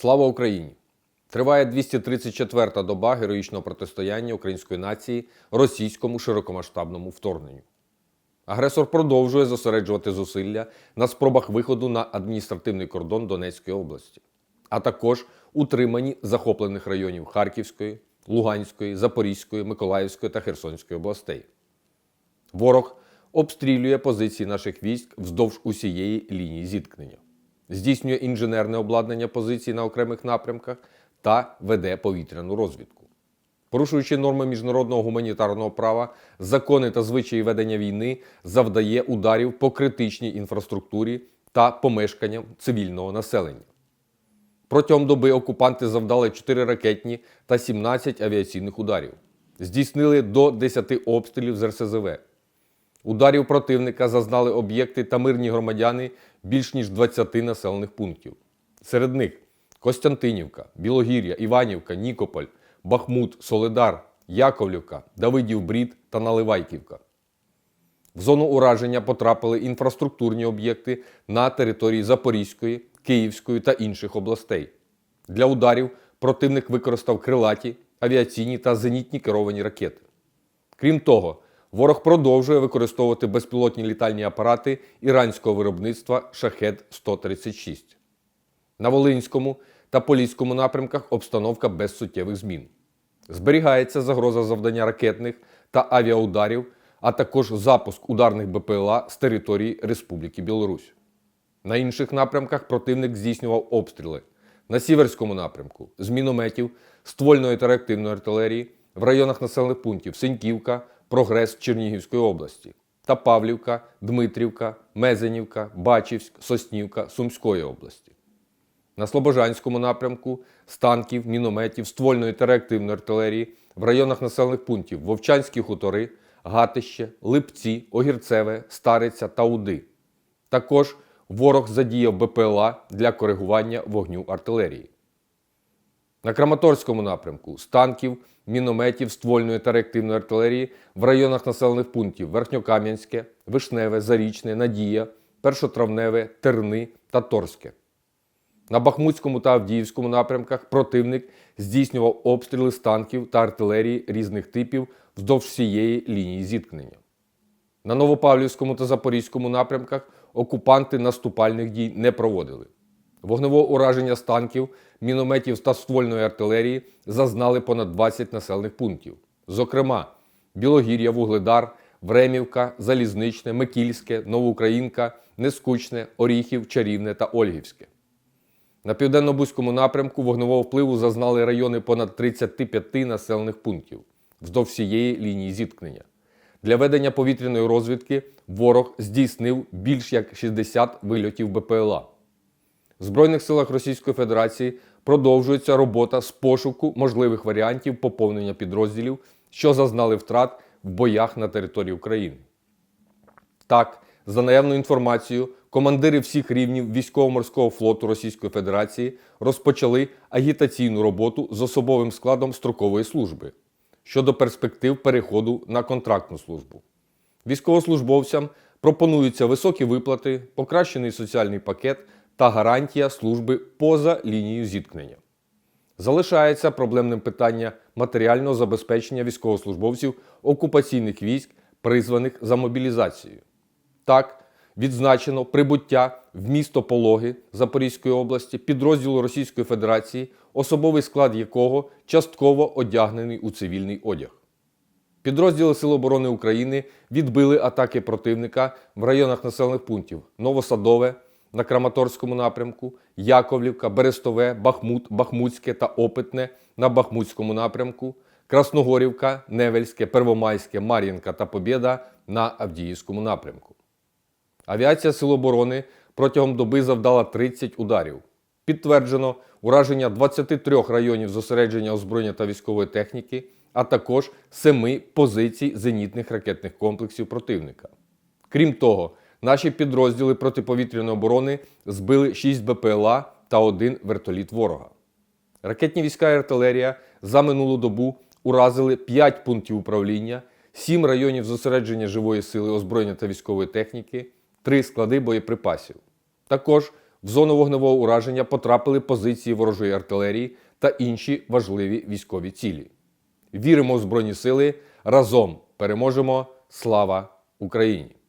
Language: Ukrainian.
Слава Україні! Триває 234-та доба героїчного протистояння української нації російському широкомасштабному вторгненню. Агресор продовжує зосереджувати зусилля на спробах виходу на адміністративний кордон Донецької області, а також утриманні захоплених районів Харківської, Луганської, Запорізької, Миколаївської та Херсонської областей. Ворог обстрілює позиції наших військ вздовж усієї лінії зіткнення, здійснює інженерне обладнання позицій на окремих напрямках та веде повітряну розвідку. Порушуючи норми міжнародного гуманітарного права, закони та звичаї ведення війни, завдає ударів по критичній інфраструктурі та помешканням цивільного населення. Протягом доби окупанти завдали 4 ракетні та 17 авіаційних ударів. Здійснили до 10 обстрілів з РСЗВ. Ударів противника зазнали об'єкти та мирні громадяни більш ніж 20 населених пунктів. Серед них Костянтинівка, Білогір'я, Іванівка, Нікополь, Бахмут, Солидар, Яковлівка, Давидів Брід та Наливайківка. В зону ураження потрапили інфраструктурні об'єкти на території Запорізької, Київської та інших областей. Для ударів противник використав крилаті, авіаційні та зенітні керовані ракети. Крім того, ворог продовжує використовувати безпілотні літальні апарати іранського виробництва Шахед 136 На Волинському та Поліському напрямках обстановка без суттєвих змін. Зберігається загроза завдання ракетних та авіаударів, а також запуск ударних БПЛА з території Республіки Білорусь. На інших напрямках противник здійснював обстріли на Сіверському напрямку з мінометів, ствольної та реактивної артилерії в районах населених пунктів Синьківка, Прогрес Чернігівської області та Павлівка, Дмитрівка, Мезенівка, Бачівськ, Соснівка Сумської області. На Слобожанському напрямку з танків, мінометів, ствольної та реактивної артилерії в районах населених пунктів Вовчанські хутори, Гатище, Липці, Огірцеве, Стариця та Уди. Також ворог задіяв БПЛА для коригування вогню артилерії. На Краматорському напрямку з танків, мінометів, ствольної та реактивної артилерії в районах населених пунктів Верхньокам'янське, Вишневе, Зарічне, Надія, Першотравневе, Терни та Торське. На Бахмутському та Авдіївському напрямках противник здійснював обстріли з танків та артилерії різних типів вздовж всієї лінії зіткнення. На Новопавлівському та Запорізькому напрямках окупанти наступальних дій не проводили. Вогневого ураження з танків, мінометів та ствольної артилерії зазнали понад 20 населених пунктів. Зокрема, Білогір'я, Вугледар, Времівка, Залізничне, Микільське, Новоукраїнка, Нескучне, Оріхів, Чарівне та Ольгівське. На південно-бузькому напрямку вогневого впливу зазнали райони понад 35 населених пунктів вздовж всієї лінії зіткнення. Для ведення повітряної розвідки ворог здійснив більш як 60 вильотів БПЛА. В Збройних силах Російської Федерації продовжується робота з пошуку можливих варіантів поповнення підрозділів, що зазнали втрат в боях на території України. Так, за наявною інформацією, командири всіх рівнів військово-морського флоту Російської Федерації розпочали агітаційну роботу з особовим складом строкової служби щодо перспектив переходу на контрактну службу. Військовослужбовцям пропонуються високі виплати, покращений соціальний пакет та гарантія служби поза лінією зіткнення. Залишається проблемним питання матеріального забезпечення військовослужбовців окупаційних військ, призваних за мобілізацією. Так, відзначено прибуття в місто Пологи Запорізької області підрозділу Російської Федерації, особовий склад якого частково одягнений у цивільний одяг. Підрозділи Сил оборони України відбили атаки противника в районах населених пунктів Новосадове на Краматорському напрямку, Яковлівка, Берестове, Бахмут, Бахмутське та Опитне на Бахмутському напрямку, Красногорівка, Невельське, Первомайське, Мар'їнка та Побєда на Авдіївському напрямку. Авіація Сил оборони протягом доби завдала 30 ударів. Підтверджено ураження 23 районів зосередження озброєння та військової техніки, а також 7 позицій зенітних ракетних комплексів противника. Крім того, наші підрозділи протиповітряної оборони збили 6 БПЛА та 1 вертоліт ворога. Ракетні війська і артилерія за минулу добу уразили 5 пунктів управління, 7 районів зосередження живої сили озброєння та військової техніки, 3 склади боєприпасів. Також В зону вогневого ураження потрапили позиції ворожої артилерії та інші важливі військові цілі. Віримо в Збройні Сили. Разом переможемо! Слава Україні!